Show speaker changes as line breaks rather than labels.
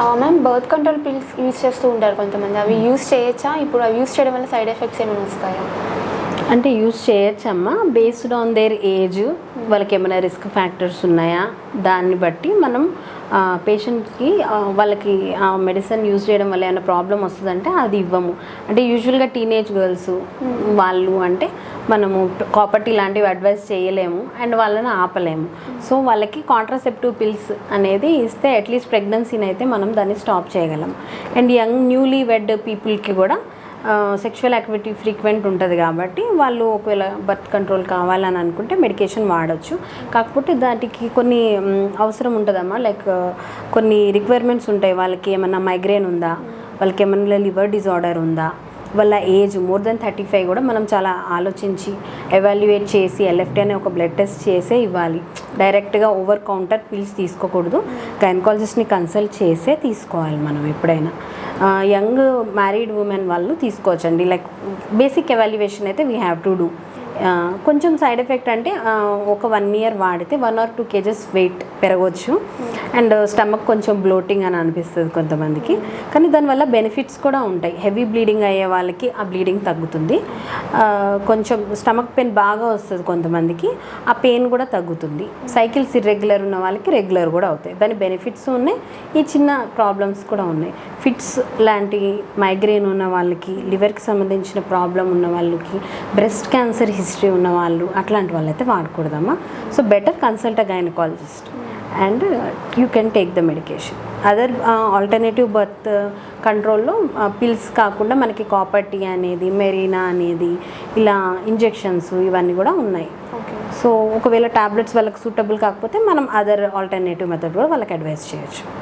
Ma'am birth control pills use చేస్తూ ఉంటారు కొంతమంది. అవి యూజ్ చేయొచ్చా? ఇప్పుడు అవి యూజ్ చేయడం వల్ల సైడ్ ఎఫెక్ట్స్ ఏమైనా వస్తాయా?
అంటే యూస్ చేయొచ్చమ్మా. బేస్డ్ ఆన్ దేర్ ఏజ్ వాళ్ళకి ఏమైనా రిస్క్ ఫ్యాక్టర్స్ ఉన్నాయా? దాన్ని బట్టి మనం పేషెంట్కి వాళ్ళకి ఆ మెడిసిన్ యూజ్ చేయడం వల్ల ఏమైనా ప్రాబ్లం వస్తుందంటే అది ఇవ్వము. అంటే యూజువల్గా టీనేజ్ గర్ల్స్ వాళ్ళు అంటే మనము కాపర్టీ లాంటివి అడ్వైస్ చేయలేము అండ్ వాళ్ళని ఆపలేము. సో వాళ్ళకి కాంట్రాసెప్టివ్ పిల్స్ అనేది ఇస్తే అట్లీస్ట్ ప్రెగ్నెన్సీని అయితే మనం దాన్ని స్టాప్ చేయగలం. అండ్ యంగ్ న్యూలీ వెడ్ పీపుల్కి కూడా సెక్షువల్ యాక్టివిటీ ఫ్రీక్వెంట్ ఉంటుంది కాబట్టి వాళ్ళు ఒకవేళ బర్త్ కంట్రోల్ కావాలని అనుకుంటే మెడికేషన్ వాడచ్చు. కాకపోతే దానికి కొన్ని అవసరం ఉంటుందమ్మా. లైక్ కొన్ని రిక్వైర్మెంట్స్ ఉంటాయి. వాళ్ళకి ఏమన్నా మైగ్రేన్ ఉందా? వాళ్ళకి ఏమన్నా లివర్ డిజార్డర్ ఉందా? వాళ్ళ age more than thirty five కూడా మనం చాలా ఆలోచించి ఎవాల్యుయేట్ చేసి ఎల్ఎఫ్టీ అనే ఒక బ్లడ్ టెస్ట్ చేసే ఇవ్వాలి. డైరెక్ట్గా ఓవర్ కౌంటర్ పిల్స్ తీసుకోకూడదు. గైనకాలజిస్ట్ని కన్సల్ట్ చేసే తీసుకోవాలి మనం ఎప్పుడైనా. యంగ్ మ్యారీడ్ ఉమెన్ వాళ్ళు తీసుకోవచ్చండి. లైక్ బేసిక్ ఎవాల్యుయేషన్ అయితే వీ హ్యావ్ టు డూ. కొంచెం సైడ్ ఎఫెక్ట్ అంటే ఒక వన్ ఇయర్ వాడితే one or two kgs weight పెరగవచ్చు అండ్ స్టమక్ కొంచెం బ్లోటింగ్ అని అనిపిస్తుంది కొంతమందికి. కానీ దానివల్ల బెనిఫిట్స్ కూడా ఉంటాయి. హెవీ బ్లీడింగ్ అయ్యే వాళ్ళకి ఆ బ్లీడింగ్ తగ్గుతుంది. కొంచెం స్టమక్ పెయిన్ బాగా వస్తుంది కొంతమందికి ఆ పెయిన్ కూడా తగ్గుతుంది. సైకిల్స్ ఇర్రెగ్యులర్ ఉన్న వాళ్ళకి రెగ్యులర్ కూడా అవుతాయి. దాని బెనిఫిట్స్ ఉన్నాయి. ఈ చిన్న ప్రాబ్లమ్స్ కూడా ఉన్నాయి. ఫిట్స్ లాంటి మైగ్రేన్ ఉన్న వాళ్ళకి లివర్కి సంబంధించిన ప్రాబ్లం ఉన్న వాళ్ళకి బ్రెస్ట్ క్యాన్సర్ హిస్టరీ ఉన్న వాళ్ళు అట్లాంటి వాళ్ళైతే వాడకూడదమ్మా. So better consult a gynaecologist and you can take the medication other alternative birth కంట్రోల్లో పిల్స్ కాకుండా మనకి కాపర్టీ అనేది మెరీనా అనేది ఇలా ఇంజెక్షన్స్ ఇవన్నీ కూడా ఉన్నాయి.
ఓకే
సో ఒకవేళ టాబ్లెట్స్ వాళ్ళకి సూటబుల్ కాకపోతే మనం అదర్ ఆల్టర్నేటివ్ మెథడ్ కూడా వాళ్ళకి అడ్వైస్ చేయొచ్చు.